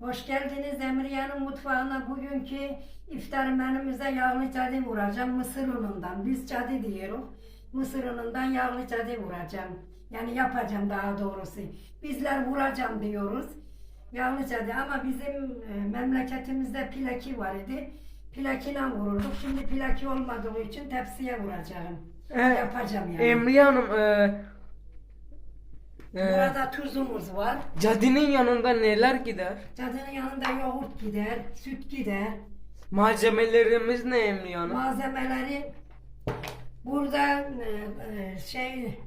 Hoş geldiniz Emriye'nin mutfağına. Bugünkü iftar menümüze yağlı cadı vuracağım mısır unundan. Biz cadı diyoruz. Mısır unundan yağlı cadı vuracağım. Yani yapacağım daha doğrusu. Bizler vuracağım diyoruz. Yağlı cadı ama bizim e, memleketimizde pilaki var idi. Plakine vururduk. Şimdi plaki olmadığı için tepsiye vuracağım. Ee, Yapacağım yani. Emriye Hanım, e, Burada tuzumuz var. cadinin yanında neler gider? Cadının yanında yoğurt gider, süt gider. Malzemelerimiz ne Emriye Hanım? Malzemeleri burada e, e, şey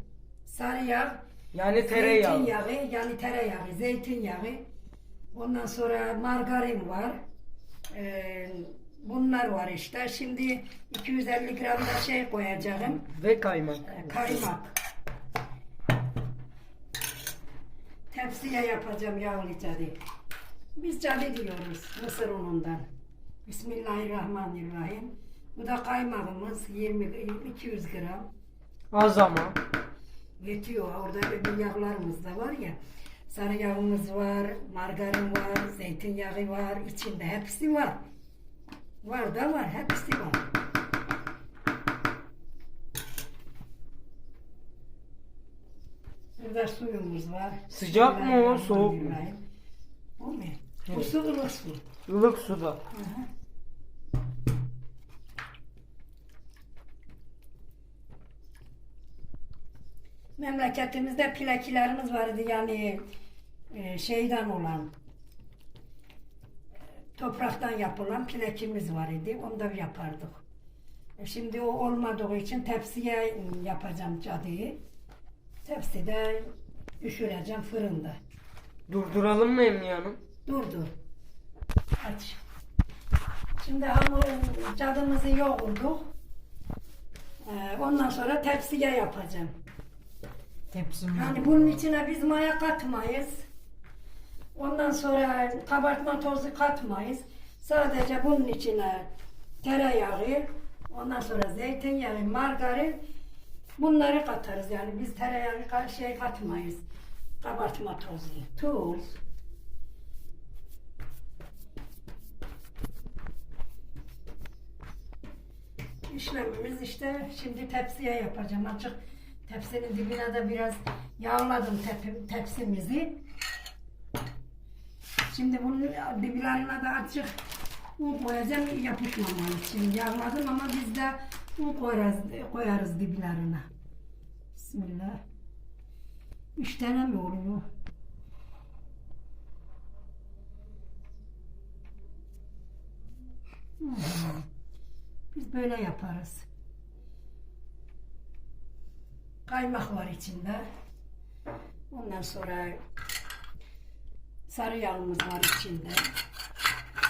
sarı yağ, Yani tereyağı. zeytinyağı yani tereyağı, zeytinyağı. Ondan sonra margarin var. E, bunlar var işte. Şimdi 250 gram da şey koyacağım. Ve kaymak. e, Kaymak. Tepsiye yapacağım yağlı cadı. Biz cadı diyoruz mısır unundan. Bismillahirrahmanirrahim. Bu da kaymağımız 20 200 gram. Az ama. Yetiyor. Orada öbür yağlarımız da var ya. Sarı yağımız var, margarin var, zeytinyağı var, içinde hepsi var. Var da var, hepsi Burada suyumuz var. Sıcak mı o, soğuk mu? O mu? Bu su ılık su. Ilık suda. Hı hı. Memleketimizde plakilerimiz vardı yani e, şeyden olan topraktan yapılan plakimiz var idi. Onu da yapardık. E, Şimdi o olmadığı için tepsiye yapacağım cadıyı. Tepside düşüreceğim fırında. Durduralım mı Emriye Hanım? Dur dur. Aç. Şimdi hamur cadımızı yoğurduk. Ee, ondan sonra tepsiye yapacağım. Tepsimiz. Yani bunun içine biz maya katmayız. Ondan sonra kabartma tozu katmayız. Sadece bunun içine tereyağı, ondan sonra zeytinyağı, margarin bunları katarız. Yani biz tereyağı ka- şey katmayız. Kabartma tozu, tuz. İşlemimiz işte şimdi tepsiye yapacağım. Açık tepsinin dibine de biraz yağladım tepi- tepsimizi. Şimdi bunun diblerine de açık un koyacağım yapışmaman için. Yağladım ama biz de un koyarız, koyarız diblerine. Bismillah. Üç tane mi oluyor? Biz böyle yaparız. Kaymak var içinde. Ondan sonra sarı yağımız var içinde.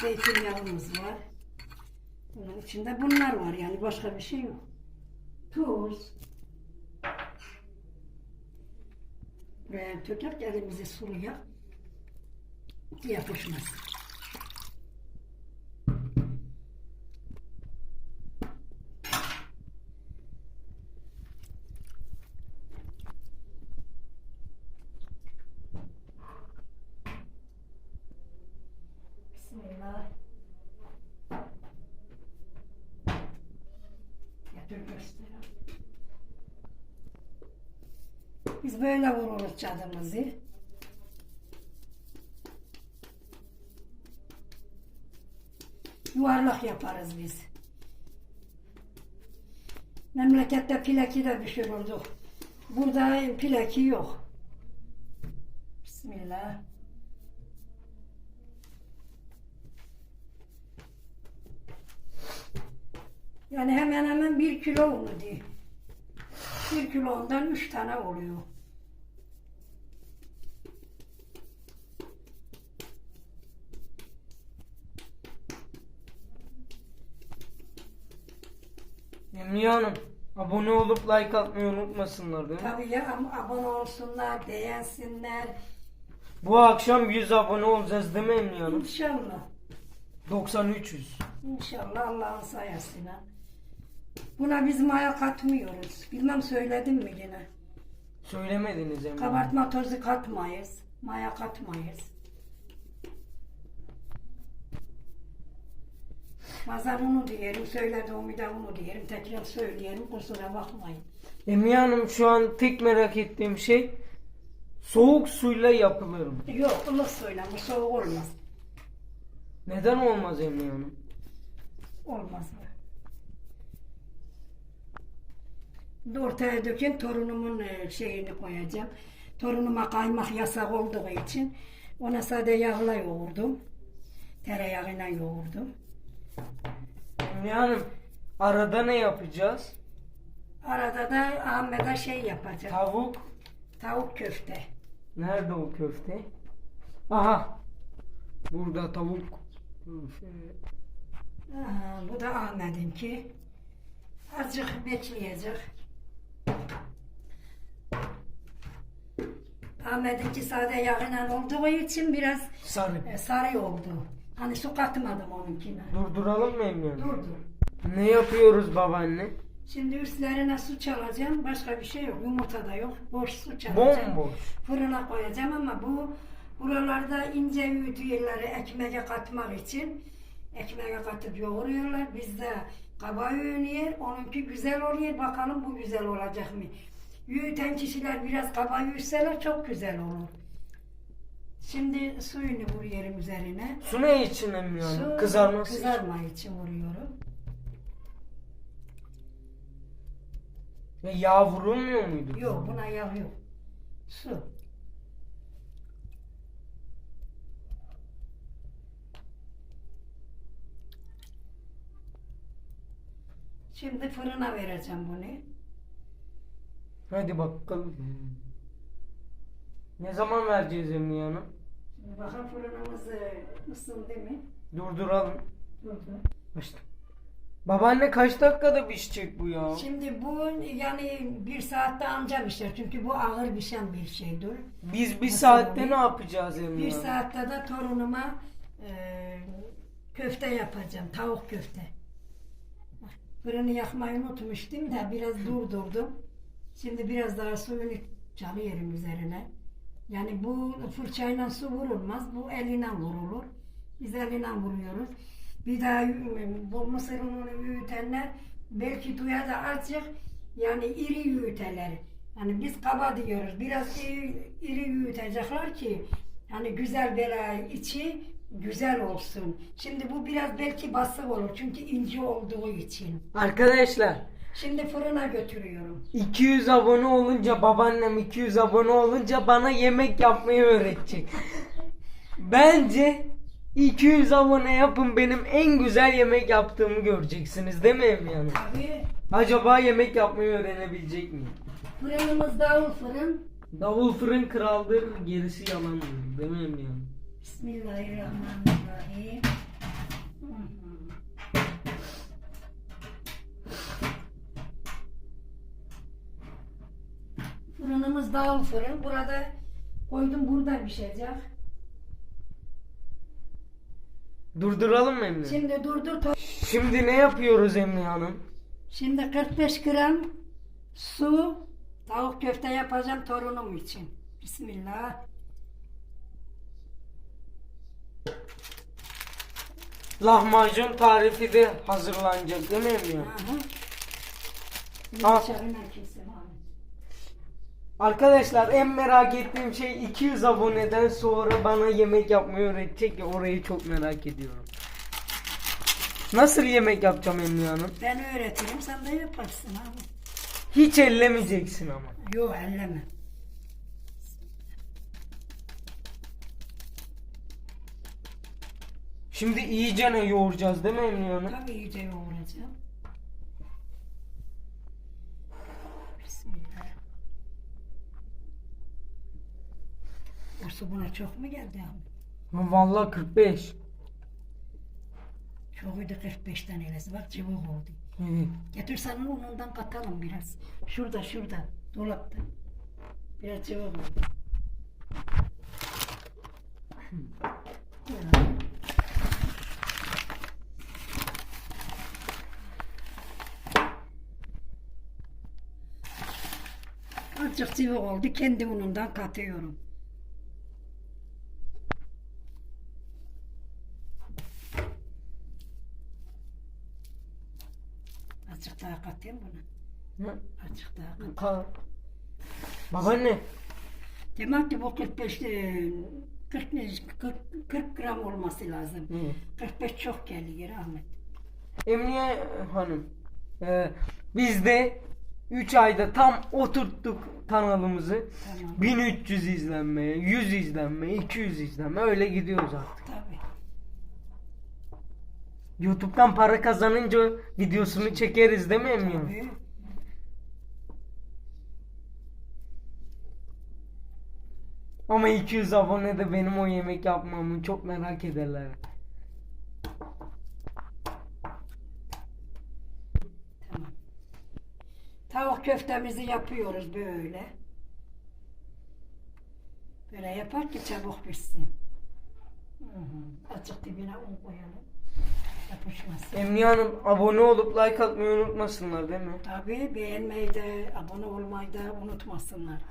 Zeytinyağımız var. Bunun içinde bunlar var yani başka bir şey yok. Tuz. Buraya tutup elimizi suluyak. Yapışmaz. Bismillah. Getir göstereyim. Biz böyle vururuz cadımızı. Yuvarlak yaparız biz. Memlekette pilaki de pişirirdik. Burada pilaki yok. Bismillah. Yani hemen hemen bir kilo unu diye. Bir kilo ondan üç tane oluyor. Emriye Hanım, abone olup like atmayı unutmasınlar değil mi? Tabii ya ama abone olsunlar, beğensinler. Bu akşam 100 abone olacağız değil mi Emriye Hanım? İnşallah. 93 100. İnşallah Allah'ın sayesinde. Buna biz maya katmıyoruz. Bilmem söyledim mi yine. Söylemediniz Emine. Kabartma tozu katmayız. Maya katmayız. Bazen onu diyelim, söylediğimi de onu diyelim, tekrar söyleyelim, kusura bakmayın. Emine Hanım şu an tek merak ettiğim şey soğuk suyla yapılır mı? Yok, ılık suyla, bu soğuk olmaz. Neden olmaz Emine Hanım? Olmaz mı? Ortaya dökün torunumun e, şeyini koyacağım. Torunuma kaymak yasak olduğu için ona sade yağla yoğurdum. Tereyağıyla yoğurdum. Hanım arada ne yapacağız? Arada da Ahmet'e şey yapacağım. Tavuk. Tavuk köfte. Nerede o köfte? Aha. Burada tavuk. Aha, bu da Ahmet'inki. Azıcık bekleyecek. Ahmet'inki sade yağıyla olduğu için biraz Sarı. e, sarı oldu. Hani su katmadım onunkine. Durduralım mı Hanım? Durdu. Ne yapıyoruz babaanne? Şimdi üstlerine su çalacağım. Başka bir şey yok. Yumurta da yok. Boş su çalacağım. Bomboş. Fırına koyacağım ama bu buralarda ince öğütü yerleri ekmeğe katmak için ekmeğe katıp yoğuruyorlar. Bizde kaba öğünüyor. Onunki güzel oluyor. Bakalım bu güzel olacak mı? Yüğüten kişiler biraz kaba yüğseler çok güzel olur. Şimdi suyunu vuruyorum üzerine. Su ne için Hanım? Su Kızarması için. Kızarma için vuruyorum. Ya yağ vurulmuyor muydu? Yok buna yağ yok. Su. Şimdi fırına vereceğim bunu. Hadi bakalım. Ne zaman vereceğiz? Şimdi bakın fırınımız e, ısındı mı? Durduralım. Durdu. Başla. Babaanne kaç dakikada pişecek bu ya? Şimdi bu yani bir saatte anca pişer. Çünkü bu ağır pişen bir şeydir. Biz bir Nasıl saatte oluyor? ne yapacağız Emine Bir saatte de torunuma e, köfte yapacağım. Tavuk köfte. Fırını yakmayı unutmuştum da biraz durdurdum. Şimdi biraz daha suyunu çalıyorum üzerine. Yani bu fırçayla su vurulmaz. Bu eline vurulur. Biz eline vuruyoruz. Bir daha bu mısır ununu büyütenler belki duyar da azıcık yani iri büyüteler. Yani biz kaba diyoruz. Biraz iri, iri büyütecekler ki yani güzel böyle içi güzel olsun. Şimdi bu biraz belki basık olur çünkü ince olduğu için. Arkadaşlar Şimdi fırına götürüyorum. 200 abone olunca babaannem 200 abone olunca bana yemek yapmayı öğretecek. Bence 200 abone yapın benim en güzel yemek yaptığımı göreceksiniz değil mi Emine Hanım? Abi Acaba yemek yapmayı öğrenebilecek miyim? fırınımız davul fırın. Davul fırın kraldır gerisi yalandır değil mi Emine Hanım? Bismillahirrahmanirrahim. Hı hı. Fırınımız davul fırın. Burada koydum burada pişecek. Durduralım mı Emine? Şimdi durdur. to- Şimdi ne yapıyoruz Emine Hanım? Şimdi 45 gram su tavuk köfte yapacağım torunum için. Bismillah. Lahmacun tarifi de hazırlanacak değil mi Emine Hanım? Aha. Bir Al. bıçağıyla abi. Arkadaşlar en merak ettiğim şey 200 aboneden sonra bana yemek yapmayı öğretecek ya orayı çok merak ediyorum. Nasıl yemek yapacağım Emine Hanım? Ben öğretirim sen de yaparsın abi. Hiç ellemeyeceksin ama. Yok elleme. Şimdi iyice ne yoğuracağız değil mi Emine Hanım? Tabii iyice yoğuracağım. Bismillah. O su buna çok mu geldi abi? Vallahi 45. Çoğuydu 45 tanesi. Bak cıvık oldu. Evet. Getir sana unundan katalım biraz. Şurada şurada. Dolapta. Biraz cıvık oldu. Ya. Azıcık cıvık oldu. Kendi unundan katıyorum. Azıcık daha katayım bunu. Hı? Azıcık daha kat. Ka- Babaanne. Demek ki bu 45 e, 40, ne- 40, 40 gram olması lazım. Hı. 45 çok geliyor Ahmet. Emniye Hanım. e, biz de 3 ayda tam oturttuk kanalımızı. Tamam. 1300 izlenmeye, 100 izlenmeye, 200 izlenme öyle gidiyoruz artık. Tabii. YouTube'dan para kazanınca videosunu çekeriz değil mi Emniye Hanım? Tabii. Ama 200 abone de benim o yemek yapmamı çok merak ederler. Tamam. Tavuk köftemizi yapıyoruz böyle. Böyle yapar ki çabuk pişsin. Azıcık dibine un koyalım. Yapışmasın. Emniye Hanım abone olup like atmayı unutmasınlar değil mi? Tabii beğenmeyi de, abone olmayı da unutmasınlar.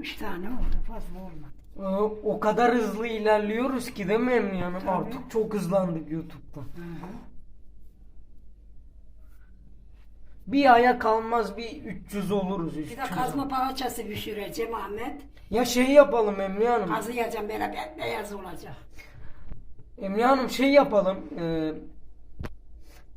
Üç tane oldu, fazla olmadı. Ee, O kadar hızlı ilerliyoruz ki değil mi Emniye Hanım? Tabii. Artık çok hızlandık YouTube'da. Hı hı. Bir aya kalmaz bir 300 oluruz. Bir 300 de kazma parçası pişireceğim Ahmet. Ya şey yapalım Emniye Hanım. Kazıyacağım böyle beyaz olacak. Emniye Hanım şey yapalım. e,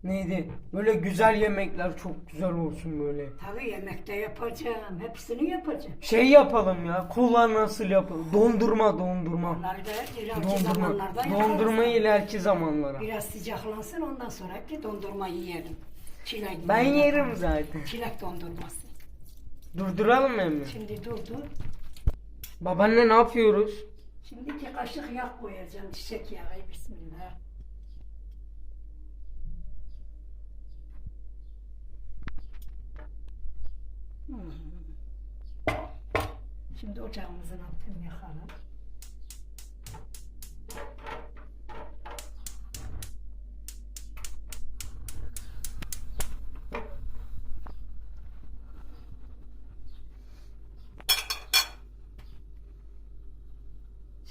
neydi? Böyle güzel yemekler çok güzel olsun böyle. Tabii yemekte yapacağım. Hepsini yapacağım. Şey yapalım ya. Kola nasıl yapalım? Dondurma dondurma. Onları da ileriki Dondurma. zamanlarda yaparız. Dondurma ileriki zamanlara. Biraz sıcaklansın ondan sonra ki dondurma yiyelim. Çilek. Ben yerim zaten. Çilek dondurması. Durduralım mı Emre? Şimdi durdu. Babaanne ne yapıyoruz? Şimdi iki kaşık yağ koyacağım. Çiçek yağı. Bismillah. Hı. Şimdi ocağımızın altını yakalım.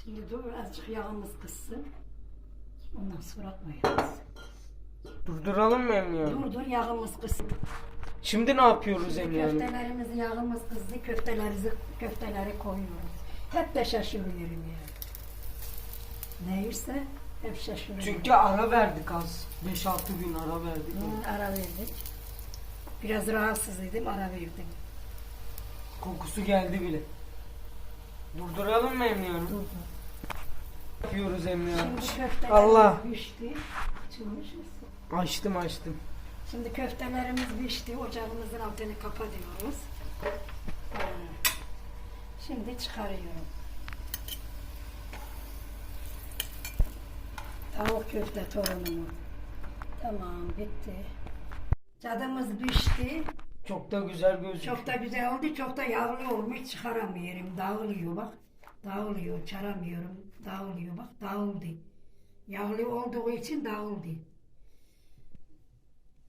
Şimdi dur azıcık yağımız kızsın. Ondan sonra koyarız. Durduralım mı Emre? Dur dur yağımız kızsın. Şimdi ne yapıyoruz Emre Hanım? Köftelerimizi yağımız kızdı. Köftelerimizi köfteleri koyuyoruz. Hep de şaşırıyorum yani. Neyse hep şaşırıyorum. Çünkü ara verdik az. 5-6 gün ara verdik. Hı, ara verdik. Biraz rahatsızıydım ara verdim. Kokusu geldi bile. Durduralım mı Emre Hanım? Dur dur. Yapıyoruz Emre Hanım. Şimdi köftelerimiz Allah. pişti. Açılmış mısın? Açtım açtım. Şimdi köftelerimiz pişti. Ocağımızın altını kapatıyoruz. Şimdi çıkarıyorum. Tavuk köfte torunumu. Tamam bitti. Cadımız pişti. Çok da güzel gözüküyor. Çok da güzel oldu. Çok da yağlı olmuş. Çıkaramıyorum. Dağılıyor bak. Dağılıyor. Çaramıyorum. Dağılıyor bak. Dağıldı. Yağlı olduğu için dağıldı.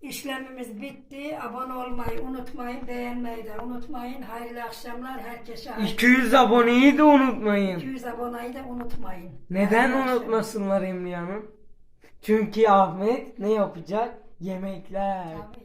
İşlemimiz bitti. Abone olmayı unutmayın. Beğenmeyi de unutmayın. Hayırlı akşamlar. Herkese hayırlı 200 aboneyi de unutmayın. 200 aboneyi de unutmayın. Neden Hayırlı unutmasınlar Emre Hanım? Çünkü Ahmet ne yapacak? Yemekler. Tabii.